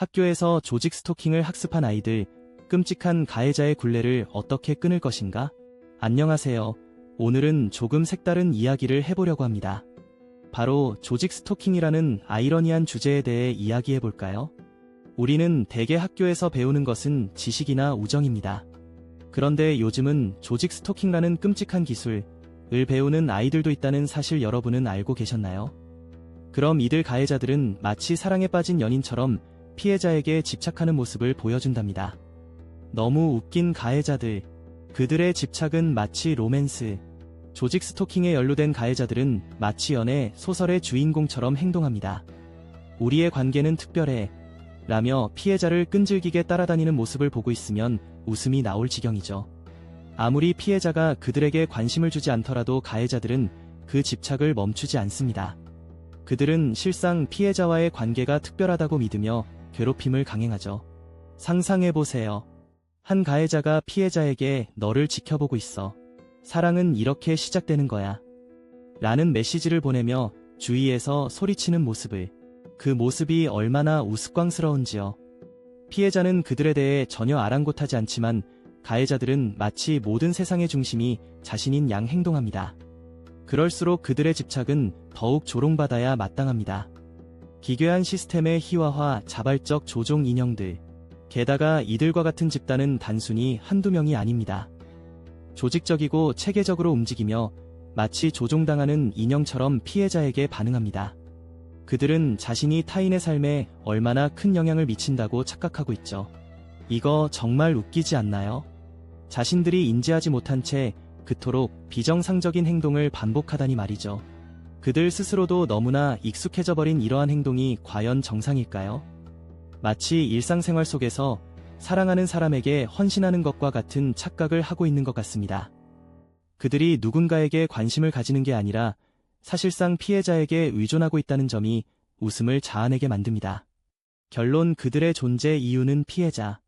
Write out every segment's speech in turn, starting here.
학교에서 조직 스토킹을 학습한 아이들, 끔찍한 가해자의 굴레를 어떻게 끊을 것인가? 안녕하세요. 오늘은 조금 색다른 이야기를 해보려고 합니다. 바로 조직 스토킹이라는 아이러니한 주제에 대해 이야기해 볼까요? 우리는 대개 학교에서 배우는 것은 지식이나 우정입니다. 그런데 요즘은 조직 스토킹이라는 끔찍한 기술을 배우는 아이들도 있다는 사실 여러분은 알고 계셨나요? 그럼 이들 가해자들은 마치 사랑에 빠진 연인처럼 피해자에게 집착하는 모습을 보여준답니다. 너무 웃긴 가해자들. 그들의 집착은 마치 로맨스. 조직 스토킹에 연루된 가해자들은 마치 연애 소설의 주인공처럼 행동합니다. 우리의 관계는 특별해. 라며 피해자를 끈질기게 따라다니는 모습을 보고 있으면 웃음이 나올 지경이죠. 아무리 피해자가 그들에게 관심을 주지 않더라도 가해자들은 그 집착을 멈추지 않습니다. 그들은 실상 피해자와의 관계가 특별하다고 믿으며 괴롭힘을 강행하죠. 상상해보세요. 한 가해자가 피해자에게 너를 지켜보고 있어. 사랑은 이렇게 시작되는 거야. 라는 메시지를 보내며 주위에서 소리치는 모습을. 그 모습이 얼마나 우스꽝스러운지요. 피해자는 그들에 대해 전혀 아랑곳하지 않지만 가해자들은 마치 모든 세상의 중심이 자신인 양 행동합니다. 그럴수록 그들의 집착은 더욱 조롱받아야 마땅합니다. 기괴한 시스템의 희화화, 자발적 조종 인형들. 게다가 이들과 같은 집단은 단순히 한두 명이 아닙니다. 조직적이고 체계적으로 움직이며 마치 조종당하는 인형처럼 피해자에게 반응합니다. 그들은 자신이 타인의 삶에 얼마나 큰 영향을 미친다고 착각하고 있죠. 이거 정말 웃기지 않나요? 자신들이 인지하지 못한 채 그토록 비정상적인 행동을 반복하다니 말이죠. 그들 스스로도 너무나 익숙해져 버린 이러한 행동이 과연 정상일까요? 마치 일상생활 속에서 사랑하는 사람에게 헌신하는 것과 같은 착각을 하고 있는 것 같습니다. 그들이 누군가에게 관심을 가지는 게 아니라 사실상 피해자에게 의존하고 있다는 점이 웃음을 자아내게 만듭니다. 결론 그들의 존재 이유는 피해자.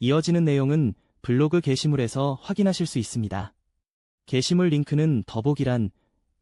이어지는 내용은 블로그 게시물에서 확인하실 수 있습니다. 게시물 링크는 더보기란